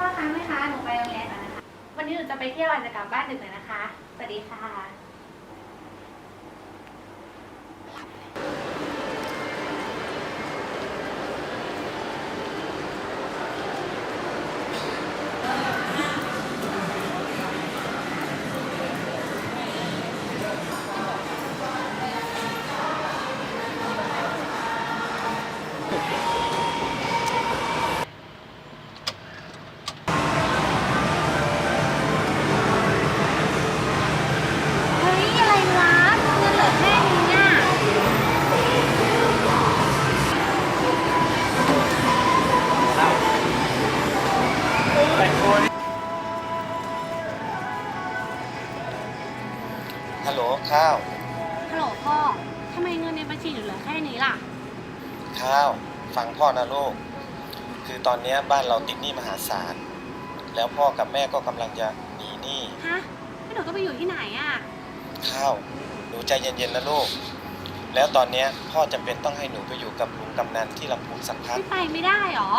พ่อคะแม่คะหนูไปโรงเรียนก่อนนะคะ วันนี้หนูจะไปเที่ยวอาจจะกลับบ้านดึกหน่อยนะคะ สวัสดีค่ะ ข้าว ฟังพ่อนะลูก คือตอนเนี้ยบ้านเราติดหนี้มหาศาล แล้วพ่อกับแม่ก็กำลังจะหนีหนี้ฮะแล้วหนูก็ไปอยู่ที่ไหนอะ ข้าวหนูใจเย็นๆนะลูก แล้วตอนเนี้ยพ่อจำเป็นต้องให้หนูไปอยู่กับลุงกำนันที่ลำพูนสักพัก ไม่ไปไม่ได้หรอ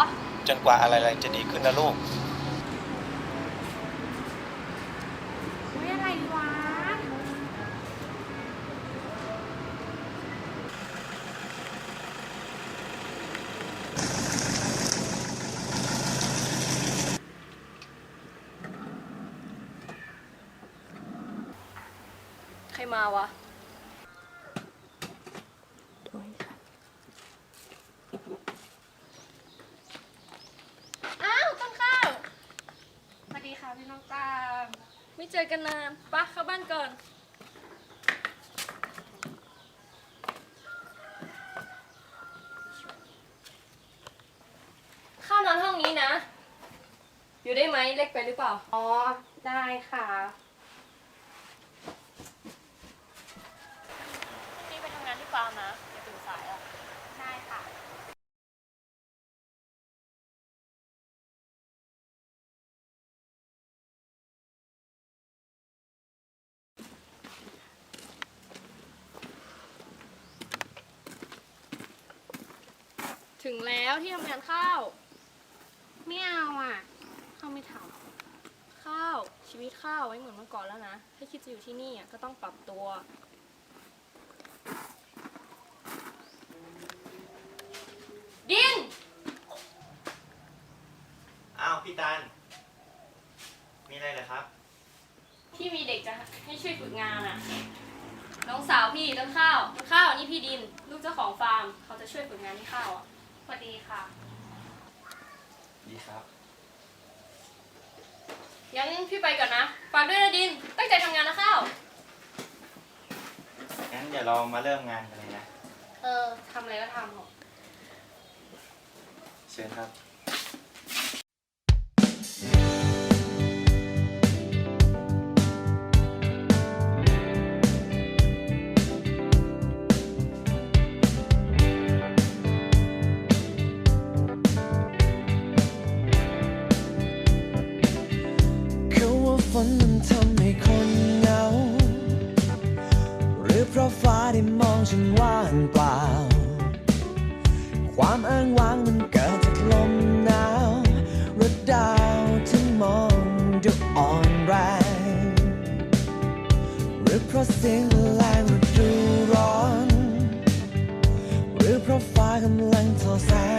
จนกว่าอะไรๆจะดีขึ้นนะลูก อุ้ยอะไรวะ ใคร มาวะ อ้าวต้นข้าว สวัสดีค่ะพี่น้องตามไม่เจอกันนานปะเข้าบ้านก่อนข้าวนอนห้องนี้นะ อยู่ได้ไหมเล็กไปหรือเปล่า อ๋อ ได้ค่ะ นี่ไปทำงานที่ฟาร์มนะ อย่าตื่นสายอะ ได้ค่ะ ถึงแล้วที่ทำงานข้าวไม่เอาอะเขาไม่ทข้าวชีวิตข้าวไว้เหมือนเมื่อก่อนแล้วนะถ้าคิดจะอยู่ที่นี่อะก็ต้องปรับตัว ดินอ้าวพี่ตาลมีอะไรเหรอครับที่มีเด็กจะให้ช่วยฝึกงานอะ น้องสาวพี่ต้นข้าวต้นข้าวนี่พี่ดิน ลูกเจ้าของฟาร์ม เขาจะช่วยฝึกงานที่ข้าวอะำส วัสดีค่ะ ดีครับงั้นพี่ไปก่อนนะ ฝากด้วยนะดิน ตั้งใจทำงานนะข้าว งั้นเดี๋ยวเรามาเริ่มงานกันเลยนะ เออทำอะไรก็ทำเถอะเชิญครับำ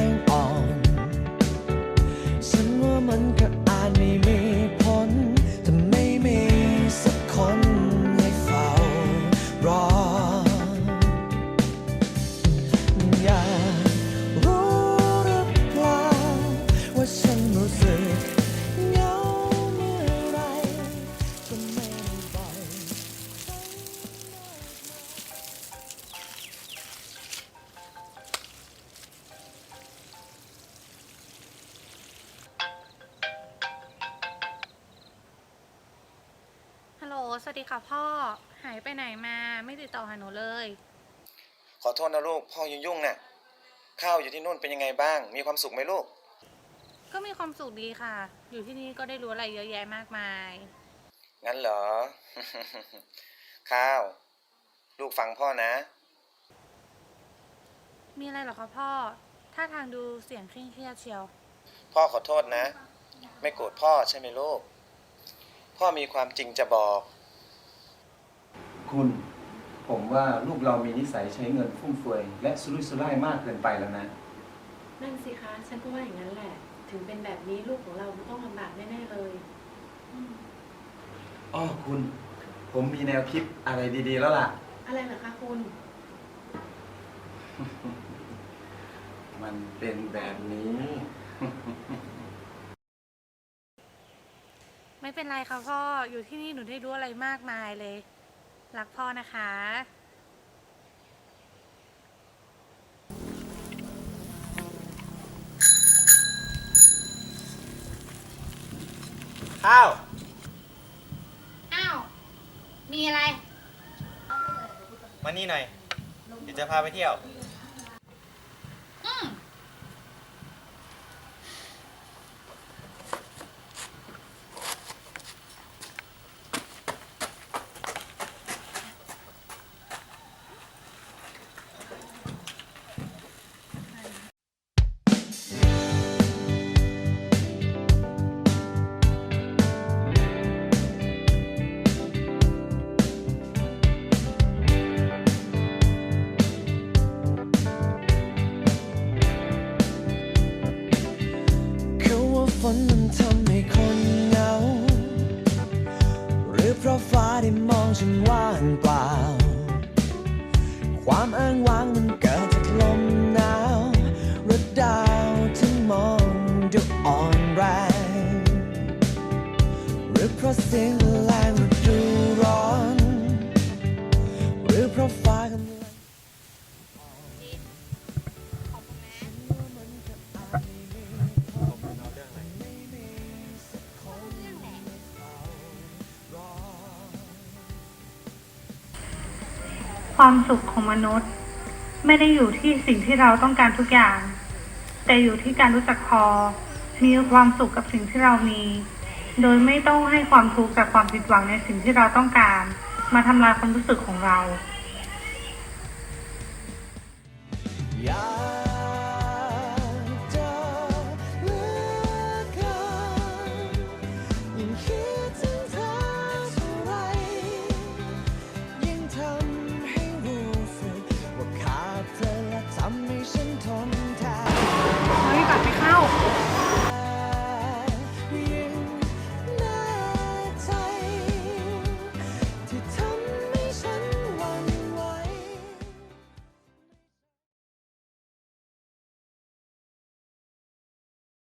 วัสดีค่ะพ่อ หายไปไหนมาไม่ติดต่อหาหนูเลย ขอโทษนะลูก พ่อยุ่งๆน่ะ ข้าวอยู่ที่นู่นเป็นยังไงบ้าง มีความสุขไหมลูก ก็มีความสุขดีค่ะ อยู่ที่นี่ก็ได้รู้อะไรเยอะแยะมากมาย งั้นเหรอ ข้าว ลูกฟังพ่อนะ มีอะไรเหรอคะพ่อท่าทางดูเสียงเคร่งเครียดเชียว พ่อขอโทษนะ ไม่โกรธพ่อใช่ไหมลูก พ่อมีความจริงจะบอก คุณ ผมว่าลูกเรามีนิสัยใช้เงินฟุ่มเฟือย และสุรุ่ยสุร่ายมากเกินไปแล้วนะ นั่นสิคะ ฉันก็ว่าอย่างนั้นแหละ ถึงเป็นแบบนี้ลูกของเราต้องลำบากแน่ๆเลยอ้อคุณ ผมมีแนวคิดอะไรดีๆ แล้วล่ะ อะไรเหรอคะคุณ มันเป็นแบบนี้ ไม่เป็นไรค่ะพ่อ อยู่ที่นี่หนูได้รู้อะไรมากมายเลย รักพ่อนะคะ ข้าว อ้าว มีอะไร มานี่หน่อย เดี๋ยวจะพาไปเที่ยว ฝนมันทำให้คนเหงา หรือเพราะฟ้าได้มองฉันว่างเปล่า ความอ้างว้างมันเกิดจากลมหนาวหรือดาวที่มองดูอ่อนแรง หรือเพราะเสียงแรง ความสุขของมนุษย์ ไม่ได้อยู่ที่สิ่งที่เราต้องการทุกอย่าง แต่อยู่ที่การรู้จักพอ มีความสุขกับสิ่งที่เรามี โดยไม่ต้องให้ความทุกข์กับความผิดหวังในสิ่งที่เราต้องการ มาทำลายความรู้สึกของเรา